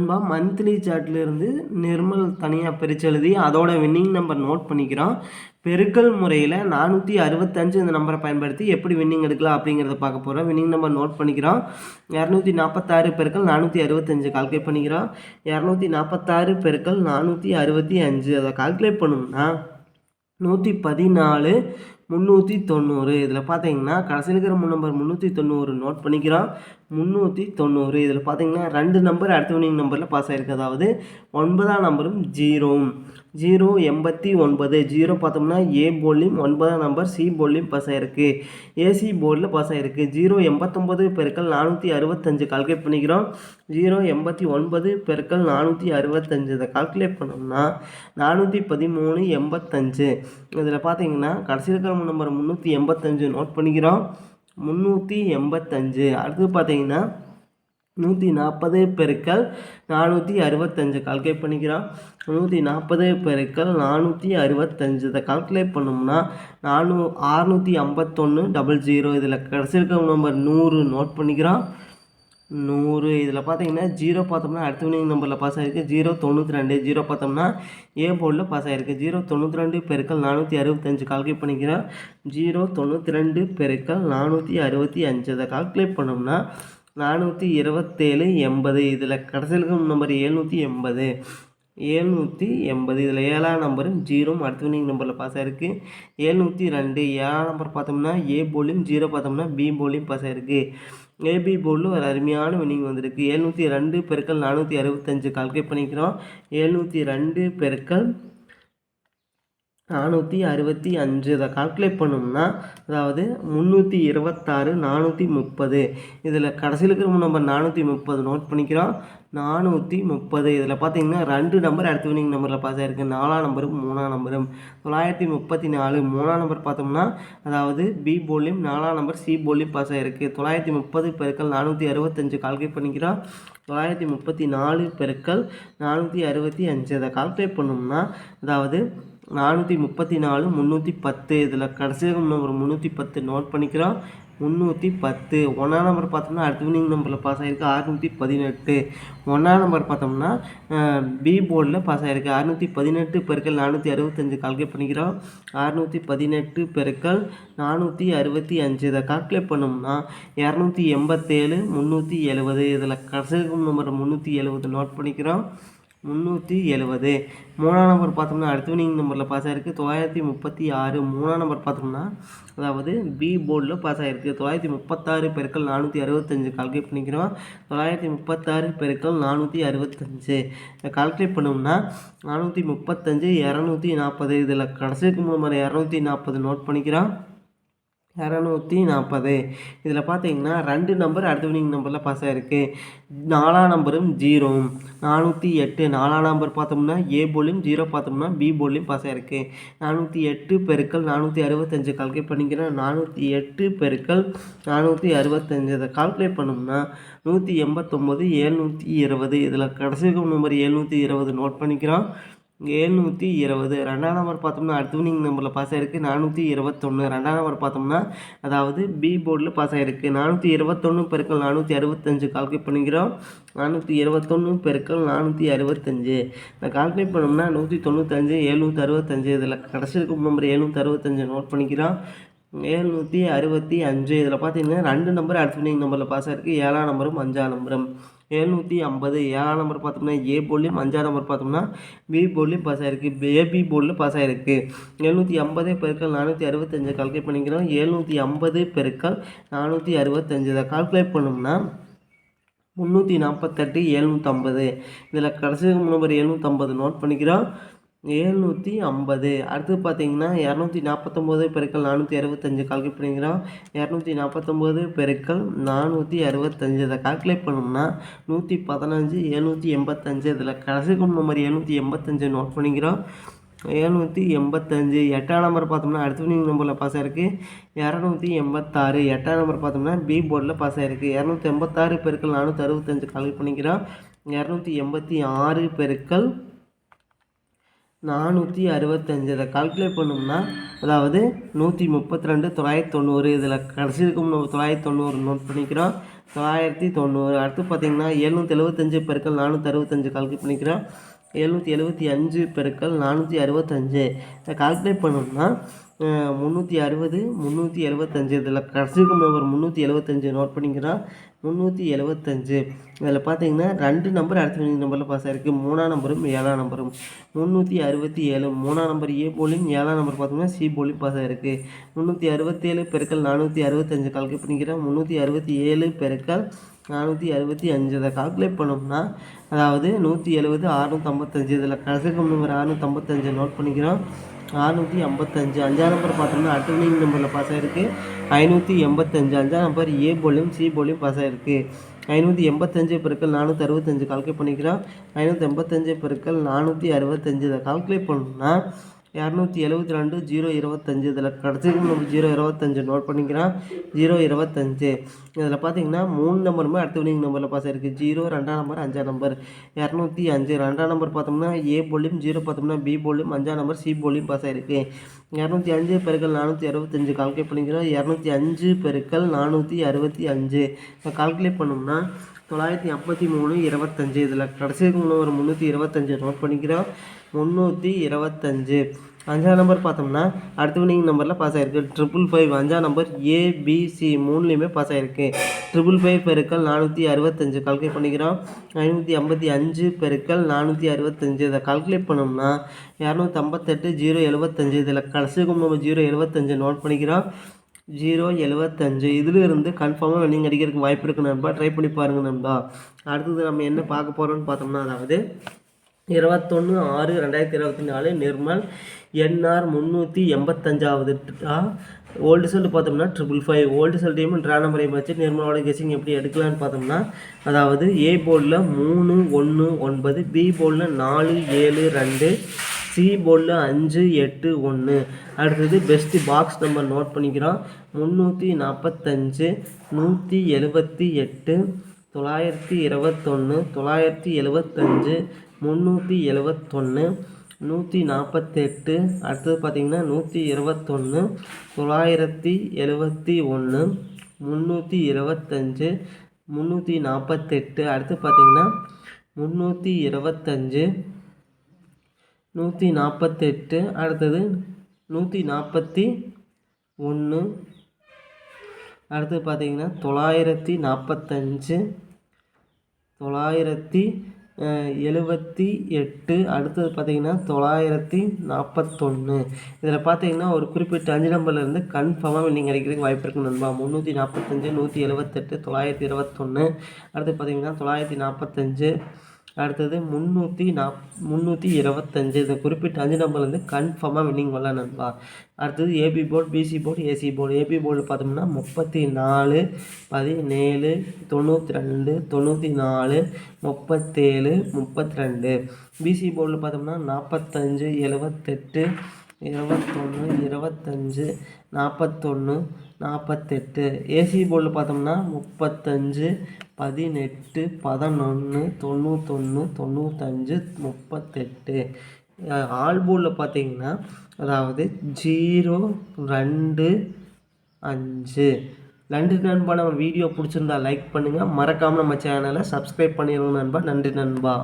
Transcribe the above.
நண்பா மந்த்லி சார்ட்லேருந்து நிர்மல் தனியாக பிரித்து எழுதி அதோட வின்னிங் நம்பர் நோட் பண்ணிக்கிறோம். பெருக்கல் முறையில் நானூற்றி அறுபத்தஞ்சு இந்த நம்பரை பயன்படுத்தி எப்படி வின்னிங் எடுக்கலாம் அப்படிங்கிறத பார்க்க போகிறோம் வின்னிங் நம்பர் நோட் பண்ணிக்கிறோம். இரநூத்தி நாற்பத்தாறு பெருக்கள் நானூற்றி அறுபத்தஞ்சு கால்குலேட் பண்ணிக்கிறோம். இரநூத்தி நாற்பத்தாறு பெருக்கள் நானூற்றி அறுபத்தி அஞ்சு. அதை கால்குலேட் பண்ணணும்னா நூற்றி பதினாலு முந்நூற்றி தொண்ணூறு. இதில் பார்த்தீங்கன்னா கடைசியில் இருக்கிற நம்பர் முந்நூற்றி தொண்ணூறு நோட் பண்ணிக்கிறோம். முந்நூற்றி தொண்ணூறு. இதில் பார்த்தீங்கன்னா ரெண்டு நம்பர் அடுத்த வினிங் நம்பரில் பாஸ் ஆகிருக்கு அதாவது ஒன்பதாம் நம்பரும் ஜீரோ ஜீரோ எண்பத்தி ஒன்பது. ஜீரோ பார்த்தோம்னா ஏ போர்ட்லேயும் ஒன்பதாம் நம்பர் சி போர்ட்லேயும் பாஸ் ஆகிருக்கு ஏசி போர்டில் பாஸ் ஆகிருக்கு ஜீரோ எண்பத்தொம்பது பெருக்கள் நானூற்றி அறுபத்தஞ்சு. கால்குலேட் பண்ணிக்கிறோம். ஜீரோ எண்பத்தி ஒன்பது பெருக்கள் நானூற்றி அறுபத்தஞ்சு. இதை கால்குலேட் பண்ணோம்னா நானூற்றி பதிமூணு எண்பத்தஞ்சு. இதில் பார்த்தீங்கன்னா கடைசி இருக்கிற நம்பர் முந்நூற்றி எண்பத்தஞ்சு நோட் பண்ணிக்கிறோம். முந்நூற்றி எண்பத்தஞ்சு. அடுத்து பார்த்தீங்கன்னா நூற்றி நாற்பது பெருக்கள் நானூற்றி அறுபத்தஞ்சு. கால்குலேட் பண்ணிக்கிறோம். நூற்றி நாற்பது பெருக்கள் நானூற்றி அறுபத்தஞ்சு. இதை கால்குலேட் பண்ணோம்னா நானூ அறுநூற்றி ஐம்பத்தொன்று டபுள் ஜீரோ இதில் கடைசி இருக்கிற நம்பர் நூறு நோட் பண்ணிக்கிறோம். நூறு. இதில் பார்த்தீங்கன்னா ஜீரோ பார்த்தோம்னா அடுத்த வினிங் நம்பரில் பாஸ் ஆகிருக்கு ஜீரோ தொண்ணூற்றி ரெண்டு. ஜீரோ பார்த்தோம்னா ஏ போர்டில் பாஸ் ஆகிருக்கு ஜீரோ தொண்ணூற்றி ரெண்டு பெருக்கள் நானூற்றி அறுபத்தஞ்சு. கால்குலேட் பண்ணிக்கிறோம். ஜீரோ தொண்ணூற்றி ரெண்டு பெருக்கள் நானூற்றி அறுபத்தி அஞ்சு. இதை கால்குலேட் பண்ணோம்னா நானூற்றி இருபத்தேழு எண்பது. இதில் கடைசியில் நம்பர் ஏழ்நூற்றி எண்பது. ஏழ்நூற்றி எண்பது. இதில் ஏழாம் நம்பரும் ஜீரோ அடுத்த வினிங் நம்பரில் பாஸ் ஆயிருக்கு. ஏழ்நூற்றி ரெண்டு. ஏழாம் நம்பர் பார்த்தோம்னா ஏ போலியும் ஜீரோ பார்த்தோம்னா பி போலியும் பாஸ் ஆயிருக்கு. ஏபி போர்டில் ஒரு அருமையான வினிங் வந்திருக்கு. ஏழ்நூற்றி ரெண்டு பெருக்கள் நானூற்றி அறுபத்தஞ்சு. கால்குலேட் பண்ணிக்கிறோம். ஏழ்நூற்றி ரெண்டு பெருக்கள் நானூற்றி அறுபத்தி அஞ்சு. இதை கால்குலேட் பண்ணோம்னா அதாவது முந்நூற்றி இருபத்தாறு நானூற்றி முப்பது. இதில் கடைசியில் இருக்கிற நம்பர் நானூற்றி முப்பது நோட் பண்ணிக்கிறோம். நானூற்றி முப்பது. இதில் பார்த்தீங்கன்னா ரெண்டு நம்பர் அடுத்த வினிங் நம்பரில் பாஸ் ஆகிருக்கு நாலாம் நம்பரும் மூணாம் நம்பரும் தொள்ளாயிரத்தி முப்பத்தி நாலு மூணாம் நம்பர் பார்த்தோம்னா அதாவது பி போலியும் நாலாம் நம்பர் சி போலியும் பாஸ் ஆகிருக்கு தொள்ளாயிரத்தி முப்பது பெருக்கள் நானூற்றி அறுபத்தஞ்சு கால்குலேட் பண்ணிக்கிறோம். தொள்ளாயிரத்தி முப்பத்தி நாலு பெருக்கள் நானூற்றி அறுபத்தி அஞ்சு. அதை கால்குலேட் பண்ணோம்னா அதாவது நானூற்றி முப்பத்தி நாலு முந்நூற்றி பத்து. இதில் கடைசி நம்பர் முந்நூற்றி பத்து நோட் பண்ணிக்கிறோம். முந்நூற்றி பத்து. ஒன்றாம் நம்பர் பார்த்தோம்னா அடுத்த வினிங் நம்பரில் பாஸ் ஆகிருக்கு அறுநூற்றி பதினெட்டு. ஒன்றாம் நம்பர் பார்த்தோம்னா பி போர்டில் பாஸ் ஆகிருக்கு அறுநூற்றி பதினெட்டு பெருக்கள் நானூற்றி அறுபத்தஞ்சு கால்குலேட் பண்ணிக்கிறோம். அறுநூற்றி பதினெட்டு பெருக்கள் நானூற்றி அறுபத்தி அஞ்சு. இதை கால்குலேட் பண்ணோம்னா இரநூத்தி எண்பத்தேழு முந்நூற்றி எழுபது இதில் கடைசி நம்பர் முந்நூற்றி எழுபது நோட் பண்ணிக்கிறோம். முந்நூற்றி எழுபது. மூணாம் நம்பர் பார்த்தோம்னா அடுத்த வினிங் நம்பரில் பாஸ் ஆகிருக்கு தொள்ளாயிரத்தி முப்பத்தி ஆறு மூணாம் நம்பர் பார்த்தோம்னா அதாவது பி போர்டில் பாஸ் ஆகிருக்கு தொள்ளாயிரத்தி முப்பத்தாறு பெருக்கள் நானூற்றி அறுபத்தஞ்சு கால்குலேட் பண்ணிக்கிறோம். தொள்ளாயிரத்தி முப்பத்தாறு பெருக்கள் நானூற்றி அறுபத்தஞ்சு. கால்குலேட் பண்ணோம்னா நானூற்றி முப்பத்தஞ்சு இரநூத்தி நாற்பது. இதில் கடைசிக்கு நம்பர் இரநூத்தி நாற்பது நோட் பண்ணிக்கிறோம். இரநூத்தி நாற்பது. இதில் பார்த்தீங்கன்னா ரெண்டு நம்பர் அடுத்த வினிங் நம்பரில் பாஸ் ஆகிருக்கு நாலாம் நம்பரும் ஜீரோ நானூற்றி எட்டு. நாலாம் நம்பர் பார்த்தோம்னா ஏ போலியும் ஜீரோ பார்த்தோம்னா பி போலியும் பாஸ் ஆகிருக்கு நானூற்றி எட்டு பெருக்கள் நானூற்றி அறுபத்தஞ்சு. கால்குலேட் பண்ணிக்கிறேன். நானூற்றி எட்டு பெருக்கள் நானூற்றி அறுபத்தஞ்சு. இதை கால்குலேட் பண்ணோம்னா நூற்றி எண்பத்தொம்போது ஏழ்நூற்றி இருபது. இதில் கடைசி நம்பர் ஏழ்நூற்றி இருபது. நோட் பண்ணிக்கிறோம். ஏழ்நூற்றி இருபது. ரெண்டாம் நம்பர் பார்த்தோம்னா அடுத்த வினிங் நம்பரில் பாஸ் ஆகிருக்கு நானூற்றி இருபத்தொன்று ரெண்டாம் நம்பர் பார்த்தோம்னா அதாவது பி போர்டில் பாஸ் ஆகிருக்கு நானூற்றி இருபத்தொன்று பெருக்கள் நானூற்றி அறுபத்தஞ்சு. கால்குலேட் பண்ணிக்கிறோம். நானூற்றி இருபத்தொன்று பெருக்கள் நானூற்றி அறுபத்தஞ்சு. நான் கால்குலேட் பண்ணோம்னா நூற்றி தொண்ணூத்தஞ்சு எழுநூற்றி அறுபத்தஞ்சு. இதில் கடைசி இருக்கும் நம்பர் எழுநூற்றி அறுபத்தஞ்சு நோட் பண்ணிக்கிறோம். ஏழ்நூற்றி அறுபத்தி அஞ்சு. இதில் பார்த்தீங்கன்னா ரெண்டு நம்பர் அடுத்த வினிங் நம்பரில் பாஸ் ஆகிருக்கு ஏழாம் நம்பரும் அஞ்சாம் நம்பரும் எழுநூற்றி ஐம்பது ஏழாம் நம்பர் பார்த்தோம்னா ஏ போர்ட்லேயும் அஞ்சாம் நம்பர் பார்த்தோம்னா பி போர்ட்லேயும் பாஸ் ஆகிருக்கு ஏபி போர்டில் பாஸ் ஆகிருக்கு எழுநூற்றி ஐம்பது பெருக்கள் நானூற்றி அறுபத்தஞ்சு கால்குலேட் பண்ணிக்கிறோம். எழுநூற்றி ஐம்பது பெருக்கள் நானூற்றி அறுபத்தஞ்சு. இதை கால்குலேட் பண்ணோம்னா முந்நூற்றி நாற்பத்தெட்டு எழுநூற்றம்பது இதில் கடைசி நம்பர் எழுநூற்றம்பது நோட் பண்ணிக்கிறோம். ஏழ்நூற்றி ஐம்பது. அடுத்து பார்த்தீங்கன்னா இரநூத்தி நாற்பத்தொம்போது பெருக்கள் நானூற்றி அறுபத்தஞ்சு கால்குலேட் பண்ணிக்கிறோம். இரநூத்தி நாற்பத்தொம்போது பெருக்கள் நானூற்றி அறுபத்தஞ்சு. இதை கால்குலேட் பண்ணோம்னா நூற்றி பதினஞ்சு எழுநூற்றி எண்பத்தஞ்சு. இதில் கடைசி நம்பர் எழுநூற்றி எண்பத்தஞ்சு நோட் பண்ணிக்கிறோம். எழுநூற்றி எண்பத்தஞ்சு. எட்டாம் நம்பர் பார்த்தோம்னா அடுத்த நீங்கள் நம்பரில் பாஸ் ஆயிருக்கு. இரநூத்தி எண்பத்தாறு. எட்டாம் நம்பர் பார்த்தோம்னா பி போர்டில் பாஸ் ஆயிருக்கு. இரநூத்தி எண்பத்தாறு பெருக்கள் நானூற்றி அறுபத்தஞ்சு கால்குலேட் பண்ணிக்கிறோம். இரநூத்தி எண்பத்தி ஆறு பெருக்கள் நானூற்றி அறுபத்தஞ்சு. இதை கால்குலேட் பண்ணோம்னா அதாவது நூற்றி முப்பத்தி ரெண்டு தொள்ளாயிரத்தி தொண்ணூறு. இதில் கடைசி இருக்கும் நம்ம தொள்ளாயிரத்தி தொண்ணூறு நோட் பண்ணிக்கிறோம். தொள்ளாயிரத்தி தொண்ணூறு. அடுத்து பார்த்தீங்கன்னா எழுநூற்றி எழுபத்தஞ்சு பெருக்கள் நானூற்றி அறுபத்தஞ்சு கால்குலேட் பண்ணிக்கிறோம். எழுநூற்றி எழுபத்தி அஞ்சு பெருக்கள் நானூற்றி அறுபத்தஞ்சு. இதை கால்குலேட் பண்ணோம்னா முந்நூற்றி அறுபது முந்நூற்றி எழுபத்தஞ்சு இதில் கடைசிக்கும் நம்பர் முந்நூற்றி எழுபத்தஞ்சு நோட் பண்ணிக்கிறோம் முந்நூற்றி எழுபத்தஞ்சு இதில் பார்த்தீங்கன்னா ரெண்டு நம்பர் அடுத்த நம்பரில் பாஸ் ஆகிருக்கு மூணாம் நம்பரும் ஏழாம் நம்பரும் முந்நூற்றி அறுபத்தி ஏழு மூணாம் நம்பர் ஏ போலியும் ஏழாம் நம்பர் பார்த்தீங்கன்னா சி போலியும் பாஸ் ஆகிருக்கு முந்நூற்றி அறுபத்தேழு பெருக்கள் நானூற்றி அறுபத்தஞ்சு கால்குலேட் பண்ணிக்கிறேன் முந்நூற்றி அறுபத்தி ஏழு பெருக்கள் நானூற்றி அறுபத்தி அஞ்சு. இதை கால்குலேட் பண்ணோம்னா அதாவது நூற்றி எழுபது அறுநூற்றம்பத்தஞ்சு இதில் கடைசி நம்பர் அறுநூற்றம்பத்தஞ்சு நோட் பண்ணிக்கிறோம். அறுநூற்றி ஐம்பத்தஞ்சு. அஞ்சாம் நம்பர் பார்த்தோம்னா அட்டர்னிங் நம்பரில் பாஸ் ஆகிருக்கு ஐநூற்றி எண்பத்தஞ்சு. அஞ்சாம் நம்பர் ஏ போலியும் சி போலியும் பாஸ் ஆகிருக்கு ஐநூற்றி எண்பத்தஞ்சு பெருக்கள் நானூற்றி அறுபத்தஞ்சு கால்குலேட் பண்ணிக்கிறோம். ஐநூற்றி எண்பத்தஞ்சு பெருக்கள் நானூற்றி அறுபத்தஞ்சு இதை கால்குலேட் பண்ணோம்னா இரநூத்தி எழுபத்தி ரெண்டு ஜீரோ இருபத்தஞ்சு இதில் கடைசிக்கு நம்ம ஜீரோ இருபத்தஞ்சு நோட் பண்ணிக்கிறோம் ஜீரோ இருபத்தஞ்சு இதில் பார்த்தீங்கன்னா மூணு நம்பருமே அடுத்த வினிங் நம்பரில் பாஸ் ஆயிருக்கு. ஜீரோ ரெண்டாம் நம்பர் அஞ்சாம் நம்பர் இரநூத்தி அஞ்சு ரெண்டாம் நம்பர் பார்த்தோம்னா ஏ போலியும் ஜீரோ பார்த்தோம்னா பி போலியும் அஞ்சாம் நம்பர் சி போலியும் பாஸ் ஆயிருக்கு. இரநூத்தி அஞ்சு பெருக்கள் நானூற்றி அறுபத்தஞ்சு கால்குலேட் பண்ணிக்கிறோம் இரநூத்தி அஞ்சு பெருக்கள் நானூற்றி அறுபத்தி அஞ்சு இப்போ கால்குலேட் பண்ணோம்னா தொள்ளாயிரத்தி ஐம்பத்தி மூணு இருபத்தஞ்சு இதில் கடைசிக்கு ஒரு முந்நூற்றி இருபத்தஞ்சு நோட் பண்ணிக்கிறோம் முந்நூற்றி இருபத்தஞ்சு. அஞ்சாம் நம்பர் பார்த்தோம்னா அடுத்த வினிங் நம்பரில் பாஸ் ஆகிருக்கு ட்ரிபிள் ஃபைவ் அஞ்சாம் நம்பர் ஏபிசி மூணுலேயுமே பாஸ் ஆகிருக்கு ட்ரிபிள் ஃபைவ் பெருக்கள் நானூற்றி அறுபத்தஞ்சு. கால்குலேட் பண்ணிக்கிறோம். ஐநூற்றி ஐம்பத்தி அஞ்சு பெருக்கள் நானூற்றி அறுபத்தஞ்சு. இதை கால்குலேட் பண்ணோம்னா இரநூத்தி ஐம்பத்தெட்டு ஜீரோ எழுபத்தஞ்சு. இதில் கடைசிக்கும் நம்ம ஜீரோ எழுபத்தஞ்சு நோட் பண்ணிக்கிறோம். ஜீரோ எழுபத்தஞ்சு. இதிலிருந்து கன்ஃபார்மாக நீங்கள் அடிக்கிறதுக்கு வாய்ப்பு இருக்குது நண்பா. ட்ரை பண்ணி பாருங்கள் நண்பா. அடுத்தது நம்ம என்ன பார்க்க போகிறோம்னு பார்த்தோம்னா அதாவது இருபத்தொன்று ஆறு ரெண்டாயிரத்தி இருபத்தி நாலு நிர்மல் என்ஆர் முந்நூற்றி எண்பத்தஞ்சாவது. ஓல்டு செல்ட் பார்த்தோம்னா ட்ரிபிள் ஃபைவ் ஓல்டு செல்ட்டையும் ட்ரா நம்பரையும் வச்சு நிர்மலோட கெஸிங் எப்படி எடுக்கலான்னு பார்த்தோம்னா அதாவது ஏ போர்டில் மூணு ஒன்று ஒன்பது பி போர்டில் நாலு ஏழு ரெண்டு சி போர்டில் அஞ்சு எட்டு ஒன்று அடுத்தது பெஸ்ட்டு பாக்ஸ் நம்பர் நோட் பண்ணிக்கிறோம். முந்நூற்றி நாற்பத்தஞ்சு நூற்றி எழுபத்தி எட்டு தொள்ளாயிரத்தி இருபத்தொன்று தொள்ளாயிரத்தி எழுபத்தஞ்சு முந்நூற்றி எழுவத்தொன்று நூற்றி நாற்பத்தெட்டு அடுத்தது பார்த்திங்கன்னா நூற்றி இருபத்தொன்று தொள்ளாயிரத்தி எழுபத்தி ஒன்று முந்நூற்றி இருபத்தஞ்சு முந்நூற்றி நாற்பத்தெட்டு அடுத்து பார்த்திங்கன்னா முந்நூற்றி இருபத்தஞ்சு நூற்றி நாற்பத்தெட்டு அடுத்தது நூற்றி நாற்பத்தி ஒன்று அடுத்து பார்த்திங்கன்னா தொள்ளாயிரத்தி நாற்பத்தஞ்சு தொள்ளாயிரத்தி எழுபத்தி எட்டு அடுத்தது பார்த்திங்கன்னா தொள்ளாயிரத்தி நாற்பத்தொன்று இதில் பார்த்தீங்கன்னா ஒரு குறிப்பிட்ட அஞ்சு நம்பர்லேருந்து கன்ஃபார்மாக நீங்கள் கிடைக்கிறதுக்கு வாய்ப்பு இருக்குது நண்பா. முந்நூற்றி நாற்பத்தஞ்சு நூற்றி எழுபத்தெட்டு தொள்ளாயிரத்தி இருபத்தொன்று அடுத்து பார்த்திங்கன்னா தொள்ளாயிரத்தி நாற்பத்தஞ்சு அடுத்தது முந்நூற்றி நாப் முந்நூற்றி இருபத்தஞ்சு. இதை குறிப்பிட்ட அஞ்சு நம்பர்லேருந்து கன்ஃபார்மாக வின்னிங் வரலாம் நண்பா. அடுத்தது AB board BC board AC board AB போர்டில் பார்த்தோம்னா முப்பத்தி நாலு பதினேழு தொண்ணூற்றி ரெண்டு தொண்ணூற்றி நாலு முப்பத்தேழு முப்பத்தி ரெண்டு பிசி போர்டில் பார்த்தோம்னா நாற்பத்தஞ்சு எழுபத்தெட்டு இருபத்தொன்று இருபத்தஞ்சு நாற்பத்தொன்று நாற்பத்தெட்டு ஏசி போர்டில் பார்த்தோம்னா முப்பத்தஞ்சு பதினெட்டு பதினொன்று தொண்ணூத்தொன்று தொண்ணூத்தஞ்சு முப்பத்தெட்டு. ஆல் போர்டில் பார்த்தீங்கன்னா அதாவது ஜீரோ ரெண்டு அஞ்சு. நன்றி நண்பா. நம்ம வீடியோ பிடிச்சிருந்தா லைக் பண்ணுங்கள் மறக்காமல் நம்ம சேனலை சப்ஸ்கிரைப் பண்ணிடுங்க நண்பா. நன்றி நண்பா.